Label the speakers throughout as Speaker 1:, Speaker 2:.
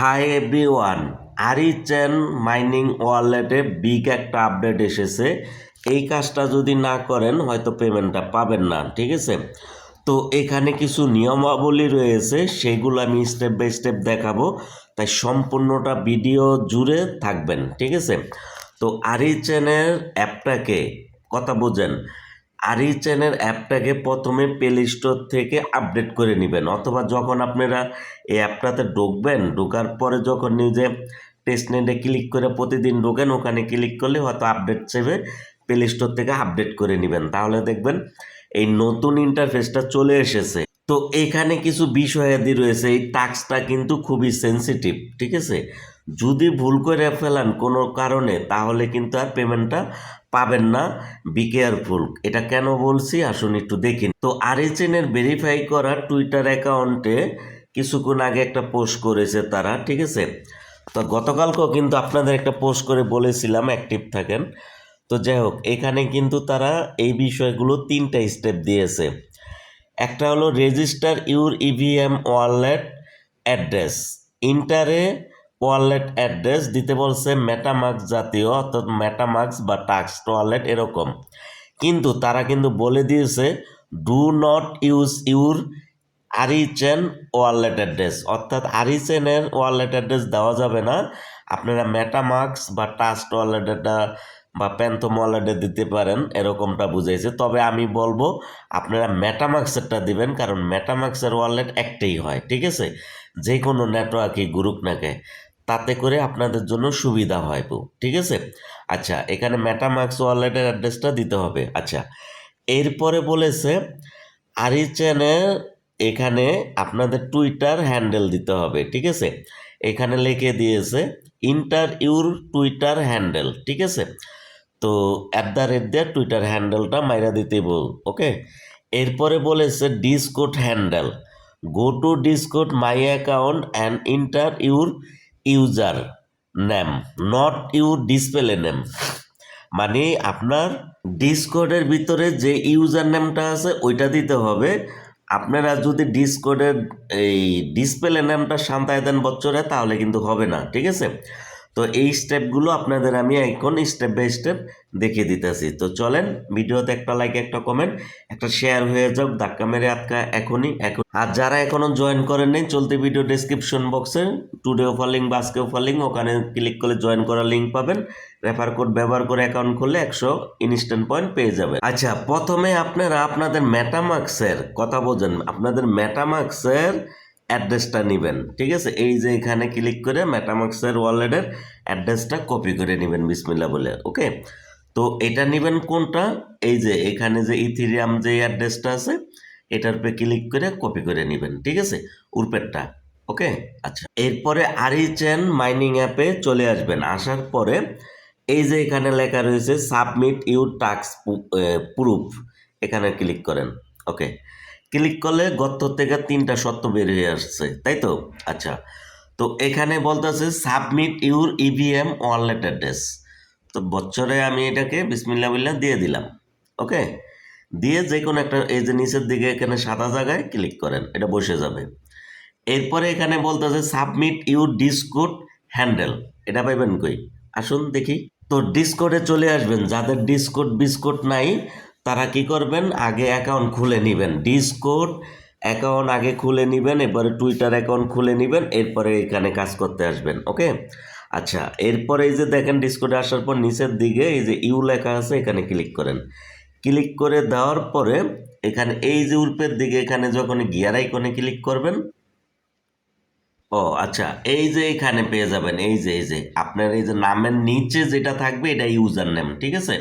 Speaker 1: High everyone Arichain mining ওয়ালেটে big একটা update এসেছে। এই কাজটা যদি না করেন, হয়তো পেমেন্টটা পাবেন না, ঠিক আছে? তো এখানে কিছু নিয়মাবলী রয়েছে, সেগুলো আমি স্টেপ বাই স্টেপ দেখাবো। তাই সম্পূর্ণটা ভিডিও জুড়ে থাকবেন, ঠিক আছে? তো আরিচেনের অ্যাপটাকে কথা বোঝেন। আরিচেনের অ্যাপটাকে প্রথমে প্লে স্টোর থেকে আপডেট করে নেবেন। অথবা যখন আপনারা এই অ্যাপটাতে ঢুকবেন, ঢোকার পরে যখন নিজে টেস্টনেটে ক্লিক করে প্রতিদিন ঢোকেন, ওখানে ক্লিক করলে হয়তো আপডেট চেপে প্লে স্টোর থেকে আপডেট করে নেবেন। তাহলে দেখবেন এই নতুন ইন্টারফেসটা চলে এসেছে। তো এখানে কিছু বিষয়াদি রয়েছে। এই টাস্কটা কিন্তু খুবই সেনসিটিভ ঠিক আছে? যদি ভুল করে ফেলান কোনো কারণে, তাহলে কিন্তু আর পেমেন্টটা পাবেন না। বি কেয়ারফুল এটা কেন বলছি? আসুন একটু দেখি তো আরিচেনের ভেরিফাই করা টুইটার অ্যাকাউন্টে কিছুক্ষণ আগে একটা পোস্ট করেছে তারা, ঠিক আছে? তো গতকালকেও কিন্তু আপনাদের একটা পোস্ট করে বলেছিলাম অ্যাক্টিভ থাকেন। তো যাই হোক, এখানে কিন্তু তারা এই বিষয়গুলো তিনটা স্টেপ দিয়েছে। একটা হলো register your EVM wallet address ইন্টারে ওয়ালেট অ্যাড্রেস দিতে বলছে মেটামার্কস জাতীয়, অর্থাৎ মেটামার্কস বা টাক্স ওয়ালেট এরকম। কিন্তু তারা কিন্তু বলে দিয়েছে do not use your Arichain wallet address অর্থাৎ আরিচেনের ওয়ালেট অ্যাড্রেস দেওয়া যাবে না। আপনারা মেটামার্কস বা টাস্ট ওয়ালেটটা বা প্যান্থম ওয়ালেটে দিতে পারেন, এরকমটা বুঝাইছে। তবে আমি বলব, আপনারা মেটামার্কসেরটা দিবেন, কারণ মেটামার্কসের ওয়ালেট একটাই হয়, ঠিক আছে? যে কোনো নেটওয়ার্কই গ্রুপ নাকে তাতে করে আপনাদের জন্য সুবিধা হয় ঠিক আছে? আচ্ছা এখানে মেটামার্কস ওয়ালেটের অ্যাড্রেসটা দিতে হবে। আচ্ছা এরপরে বলেছে আরিচেনের এখানে আপনাদের টুইটার হ্যান্ডেল দিতে হবে, ঠিক আছে? এখানে লিখে দিয়েছে ইন্টার ইউর টুইটার হ্যান্ডেল ঠিক আছে? তো অ্যাট দ্য রেট দিয়ে টুইটার হ্যান্ডেলটা মাইরা দিতে বল ওকে এরপরে বলেছে Discord handle go to Discord my account and enter your user name not your display name মানে আপনার ডিসকোডের ভিতরে যে ইউজার নেমটা আছে, ওইটা দিতে হবে। আপনারা যদি ডিসকোডের এই ডিসপ্লে নেমটা দেন বছরে তাহলে কিন্তু হবে না, ঠিক আছে? তো এই স্টেপগুলো আপনাদের আমি এখন স্টেপ বাই স্টেপ দেখিয়ে দিতেছি। তো চলেন, ভিডিওতে একটা লাইক একটা কমেন্ট একটা শেয়ার হয়ে যাক, ধাক্কা মেরে আটকা এখনই, এখন। আর যারা এখনও জয়েন করেন নাই, চলতি ভিডিও ডেসক্রিপশন বক্সে টুডে অফার লিঙ্ক বা আজকে অফার লিঙ্ক ওখানে ক্লিক করলে জয়েন করার লিঙ্ক পাবেন। রেফার কোড ব্যবহার করে অ্যাকাউন্ট খুললে একশো ইনস্ট্যান্ট পয়েন্ট পেয়ে যাবেন। আচ্ছা প্রথমে আপনারা আপনাদের মেটামার্কসের কথা বোঝেন। আপনাদের মেটামার্কসের অ্যাড্রেসটা নেবেন, ঠিক আছে? এই যে এখানে ক্লিক করে মেটামার্কসের ওয়ালেটের অ্যাড্রেসটা কপি করে নেবেন বিসমিল্লা বলে ওকে তো এটা নেবেন কোনটা? এই যে এখানে যে ইথিরিয়াম যে অ্যাড্রেসটা আছে, এটার উপরে ক্লিক করে কপি করে নেবেন, ঠিক আছে? উরপেরটা ওকে আচ্ছা এরপরে আরিচেন মাইনিং অ্যাপে চলে আসবেন, আসার পরে এই যে এখানে লেখা রয়েছে সাবমিট ইউর টাস্ক প্রুফ এখানে ক্লিক করেন ওকে ক্লিক করলে গত থেকে তিনটা সত্য বের হয়ে আসছে, তাই তো? আচ্ছা তো এখানে বলতেছে submit your EVM wallet address তো বছরে আমি এটাকে বিসমিল্লা বিল্লা দিয়ে দিলাম, ওকে? দিয়ে যে কোনো একটা এই যে নিচের দিকে এখানে সাদা জায়গায় ক্লিক করেন, এটা বসে যাবে। এরপরে এখানে বলতেছে সাবমিট ইউর ডিসকোড হ্যান্ডেল এটা পাইবেন কই? আসুন দেখি। তো ডিসকোডে চলে আসবেন, যাদের ডিসকোড বিস্কোড নাই তারা কি করবেন? আগে অ্যাকাউন্ট খুলে নেবেন। ডিসকোড অ্যাকাউন্ট আগে খুলে নেবেন, এরপরে টুইটার অ্যাকাউন্ট খুলে নেবেন, এরপরে এখানে কাজ করতে আসবেন ওকে আচ্ছা এরপরে এই যে দেখেন ডিসকোডে আসার পর নিচের দিকে এই যে ইউ লেখা আছে, এখানে ক্লিক করেন। ক্লিক করে দেওয়ার পরে এখানে এই যে উল্পের দিকে এখানে যখন গিয়ার আইকনে ক্লিক করবেন, ও আচ্ছা এই যে এখানে পেয়ে যাবেন, এই যে এই যে, আপনার এই যে নামের নিচে যেটা থাকবে, এটা ইউজার নেম ঠিক আছে?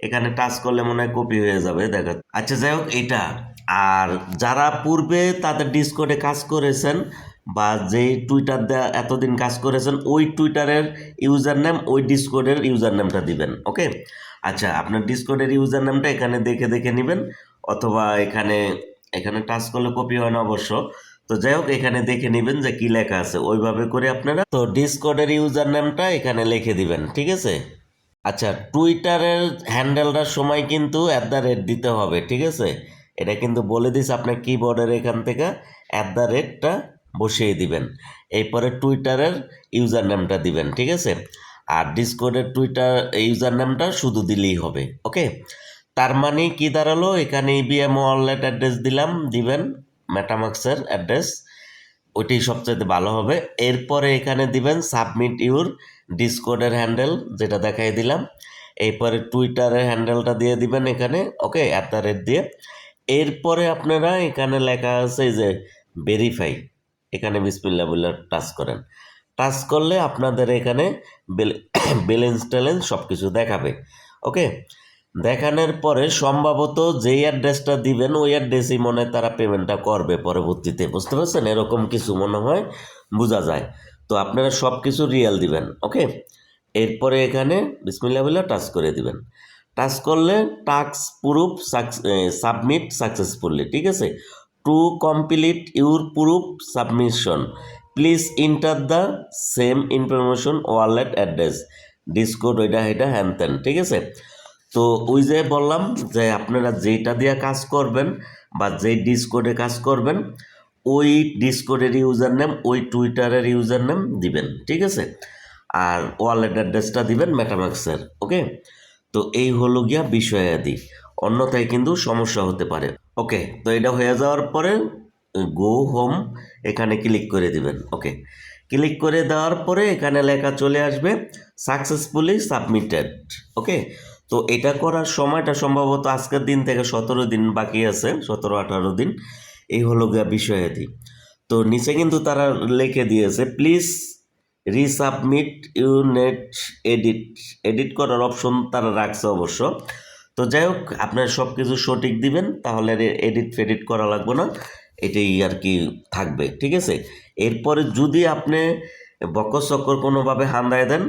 Speaker 1: এখানে টাচ করলে মনে হয় কপি হয়ে যাবে, দেখা। আচ্ছা যাই হোক এটা আর যারা পূর্বে তাদের ডিসকোডে কাজ করেছেন বা যেই টুইটার দেওয়া এতদিন কাজ করেছেন, ওই টুইটারের ইউজার নেম ওই ডিসকোডের ইউজার নেমটা দিবেন ওকে আচ্ছা আপনার ডিসকোডের ইউজার নেমটা এখানে দেখে দেখে নেবেন, অথবা এখানে এখানে টাচ করলে কপি হয় না অবশ্য। তো যাই হোক, এখানে দেখে নেবেন যে কি লেখা আছে, ওইভাবে করে আপনারা তো ডিসকোডের ইউজার নেমটা এখানে লিখে দিবেন, ঠিক আছে? আচ্ছা টুইটারের হ্যান্ডেলটার সময় কিন্তু অ্যাট দ্য রেট দিতে হবে, ঠিক আছে? এটা কিন্তু বলে দিস আপনার কিবোর্ডের এখান থেকে অ্যাট দ্য রেটটা বসিয়ে দিবেন। এরপরে টুইটারের ইউজার নেমটা দিবেন, ঠিক আছে? আর ডিসকোডের টুইটার ইউজার নেমটা শুধু দিলেই হবে ওকে তার মানে কি দাঁড়াল? এখানে ইবিএম ওয়ালেট অ্যাড্রেস দিলাম, দিবেন মেটামাক্সের অ্যাড্রেস ওইটাই সবচেয়ে ভালো হবে। এরপরে এখানে দিবেন সাবমিট ইউর ডিসকোডের হ্যান্ডেল যেটা দেখাই দিলাম। এরপরে টুইটারের হ্যান্ডেলটা দিয়ে দিবেন এখানে ওকে অ্যাট দ্য রেট দিয়ে। এরপরে আপনারা এখানে লেখা আছে যে ভেরিফাই এখানে বিসমিল্লা বলে টাচ করেন। টাচ করলে আপনাদের এখানে ব্যালেন্স ট্যালেন্স সব কিছু দেখাবে ওকে দেখানোর পরে সম্ভবত যেই অ্যাড্রেসটা দিবেন, ওই অ্যাড্রেসই মনে হয় তারা পেমেন্টটা করবে পরবর্তীতে, বুঝতে পারছেন? এরকম কিছু মনে হয়, বোঝা যায়। তো আপনারা সব কিছু রিয়াল দিবেন ওকে এরপরে এখানে বিসমিল্লা বলে টাচ করে দিবেন। টাচ করলে টাস্ক প্রুফ সাবমিট সাকসেসফুলি ঠিক আছে? To complete your proof submission please enter the same information wallet address Discord ওইটা এটা হ্যান ত্যান ঠিক আছে? তো ওই যে বললাম যে আপনারা যেটা দিয়ে কাজ করবেন বা যেই ডিসকোডে কাজ করবেন ওই ডিসকোডের ইউজার নেম ওই টুইটারের ইউজার নেম দিবেন, ঠিক আছে? আর ওয়ালেট অ্যাড্রেসটা দিবেন মেটামাক্সের ওকে? তো এই হলো গিয়া বিষয়াদি। অন্যথায় কিন্তু সমস্যা হতে পারে। ওকে, তো এটা হয়ে যাওয়ার পরে গো হোম এখানে ক্লিক করে দিবেন, ওকে? ক্লিক করে দেওয়ার পরে এখানে লেখা চলে আসবে সাকসেসফুলি সাবমিটেড ওকে? তো এটা করার সময়টা সম্ভবত আজকের দিন থেকে সতেরো দিন বাকি আছে, সতেরো আঠারো দিন। এই হলো গিয়া বিষয়াদি তো নিচে কিন্তু তারা লিখে দিয়েছে প্লিজ রিসাবমিট ইউনেট এডিট এডিট করার অপশন তারা রাখছে অবশ্য। তো যাই হোক, আপনার সব কিছু সঠিক দিবেন, তাহলে এডিট ফেডিট করা লাগবে না, এটাই আর কি থাকবে, ঠিক আছে? এরপরে যদি আপনি বকর চক্কর কোনোভাবে হান্দায় দেন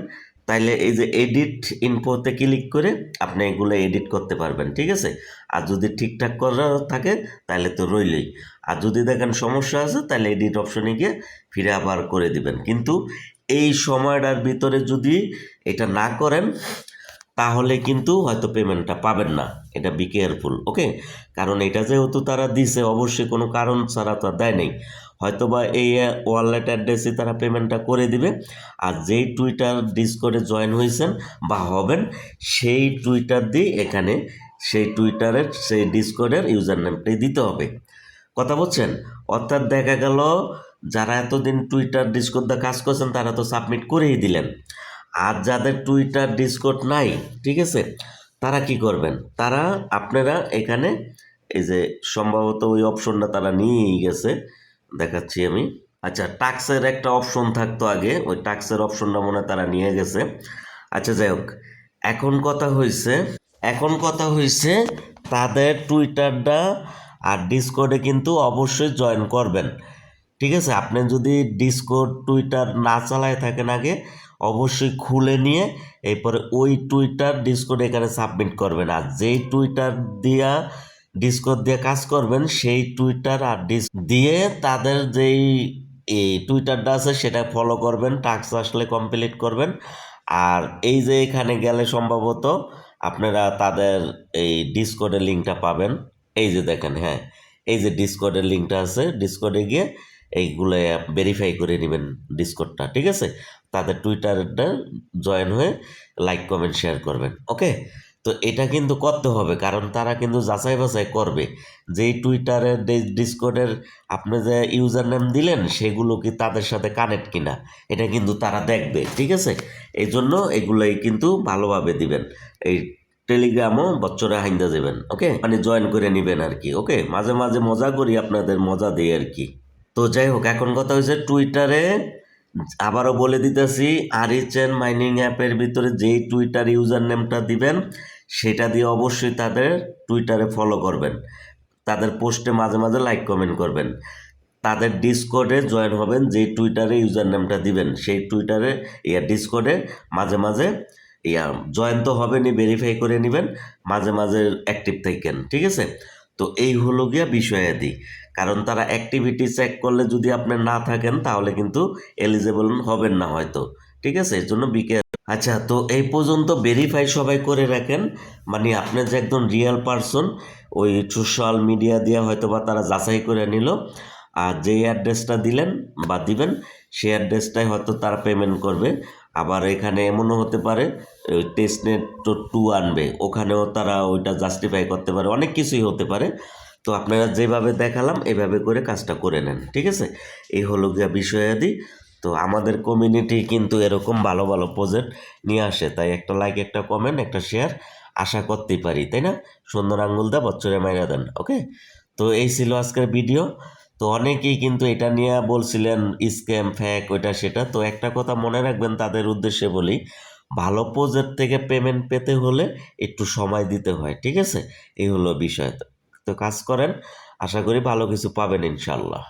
Speaker 1: তাইলে এই যে এডিট ইনফোতে ক্লিক করে আপনি এগুলো এডিট করতে পারবেন, ঠিক আছে? আর যদি ঠিকঠাক করা থাকে তাহলে তো রইলই। আর যদি দেখেন সমস্যা আছে তাহলে এডিট অপশনে গিয়ে ফিরে আবার করে দিবেন। কিন্তু এই সময়টার ভিতরে যদি এটা না করেন, তাহলে কিন্তু হয়তো পেমেন্টটা পাবেন না। এটা বি কেয়ারফুল ওকে কারণ এটা যেহেতু তারা দিছে, অবশ্যই কোনো কারণ ছাড়া তো দেয় নেই। হয়তো বা এই ওয়ালেট অ্যাড্রেসে তারা পেমেন্টটা করে দিবে। আর যেই টুইটার ডিসকোডে জয়েন হয়েছেন বা হবেন, সেই টুইটার দিয়ে এখানে সেই টুইটারের সেই ডিসকোডের ইউজার নেমটাই দিতে হবে। কথা বলছেন? অর্থাৎ দেখা গেল, যারা এতদিন টুইটার ডিসকোড দিয়ে কাজ করছেন, তারা তো সাবমিট করেই দিলেন। আর যাদের টুইটার ডিসকোড নাই, ঠিক আছে, তারা কি করবেন? তারা আপনারা এখানে এই যে সম্ভবত ওই অপশনটা তারা নিয়েই গেছে। দেখাচ্ছি আমি। আচ্ছা টাক্সের একটা অপশন থাকতো আগে। ওই টাক্সের অপশনটা মনে তারা নিয়ে গেছে। আচ্ছা যাই হোক। এখন কথা হয়েছে এখন কথা হয়েছে তাদের টুইটারটা আর ডিসকোডে কিন্তু অবশ্যই জয়েন করবেন। ঠিক আছে? আপনি যদি ডিসকোড টুইটার না চালায় থাকেন আগে, অবশ্যই খুলে নিয়ে এরপরে ওই টুইটার ডিসকোড এখানে সাবমিট করবেন। আর যেই টুইটার দিয়া ডিসকোড দিয়ে কাজ করবেন, সেই টুইটার আর ডিস দিয়ে তাদের যেই এই টুইটারটা আছে সেটা ফলো করবেন টাস্ক আসলে কমপ্লিট করবেন। আর এই যে এখানে গেলে সম্ভবত আপনারা তাদের এই ডিসকোডের লিঙ্কটা পাবেন। এই যে দেখেন হ্যাঁ এই যে ডিসকোডের লিঙ্কটা আছে ডিসকোডে গিয়ে এইগুলো ভেরিফাই করে নেবেন ডিসকোডটা ঠিক আছে? তাদের টুইটারটা জয়েন হয়ে লাইক কমেন্ট শেয়ার করবেন ওকে তো এটা কিন্তু করতে হবে, কারণ তারা কিন্তু যাচাই বাছাই করবে। যেই টুইটারের ডিসকোডের আপনি যে ইউজার নেম দিলেন, সেগুলো কি তাদের সাথে কানেক্ট কিনা, এটা কিন্তু তারা দেখবে, ঠিক আছে? এই জন্য এগুলোই কিন্তু ভালোভাবে দিবেন। এই টেলিগ্রামও বচ্চরে হাইন্দা দেবেন, ওকে? মানে জয়েন করে নেবেন আর কি, ওকে? মাঝে মাঝে মজা করি আপনাদের, মজা দিই আর কি। তো যাই হোক, এখন কথা হয়েছে টুইটারে আবারও বলে দিতেছি আরিচেন মাইনিং অ্যাপের ভিতরে যেই টুইটার ইউজার নেমটা দিবেন, সেটা দিয়ে অবশ্যই তাদের টুইটারে ফলো করবেন। তাদের পোস্টে মাঝে মাঝে লাইক কমেন্ট করবেন। তাদের ডিসকোডে জয়েন হবেন, যেই টুইটারে ইউজার নেমটা দিবেন, সেই টুইটারে ইয়া ডিসকোডে মাঝে মাঝে ইয়া জয়েন তো হবেনই ভেরিফাই করে নেবেন, মাঝে মাঝে অ্যাক্টিভ থাকেন, ঠিক আছে? তো এই হলো গিয়া বিষয়াদি। কারণ তারা অ্যাক্টিভিটি চেক করলে যদি আপনি না থাকেন, তাহলে কিন্তু এলিজেবল হবেন না হয়তো। ঠিক আছে? এর জন্য বিকে আচ্ছা তো এই পর্যন্ত ভেরিফাই সবাই করে রাখেন। মানে আপনি যে একদম রিয়েল পারসন ওই সোশ্যাল মিডিয়া দিয়ে হয়তো বা তারা যাচাই করে নিল। আর যেই অ্যাড্রেসটা দিলেন বা দিবেন, সেই অ্যাড্রেসটাই হয়তো তারা পেমেন্ট করবে। আবার এখানে এমনও হতে পারে টেস্ট নেট টু আনবে, ওখানেও তারা ওইটা জাস্টিফাই করতে পারে, অনেক কিছুই হতে পারে। তো আপনারা যেভাবে দেখালাম, এভাবে করে কাজটা করে নেন, ঠিক আছে? এই হলো গিয়া বিষয়াদি। তো আমাদের কমিউনিটি কিন্তু এরকম ভালো ভালো প্রজেক্ট নিয়ে আসে, তাই একটা লাইক একটা কমেন্ট একটা শেয়ার আশা করতেই পারি, তাই না? সুন্দর আঙ্গুল দা, বছরে মাইরা দেন ওকে তো এই ছিল আজকের ভিডিও তো অনেকেই কিন্তু এটা নিয়ে বলছিলেন, স্ক্যাম, ফ্যাক, ওইটা, সেটা। তো একটা কথা মনে রাখবেন, তাদের উদ্দেশ্যে বলি, ভালো প্রজেক্ট থেকে পেমেন্ট পেতে হলে একটু সময় দিতে হয়, ঠিক আছে? এই হলো বিষয়। তো কাজ করেন, আশা করি ভালো কিছু পাবেন ইনশাল্লাহ।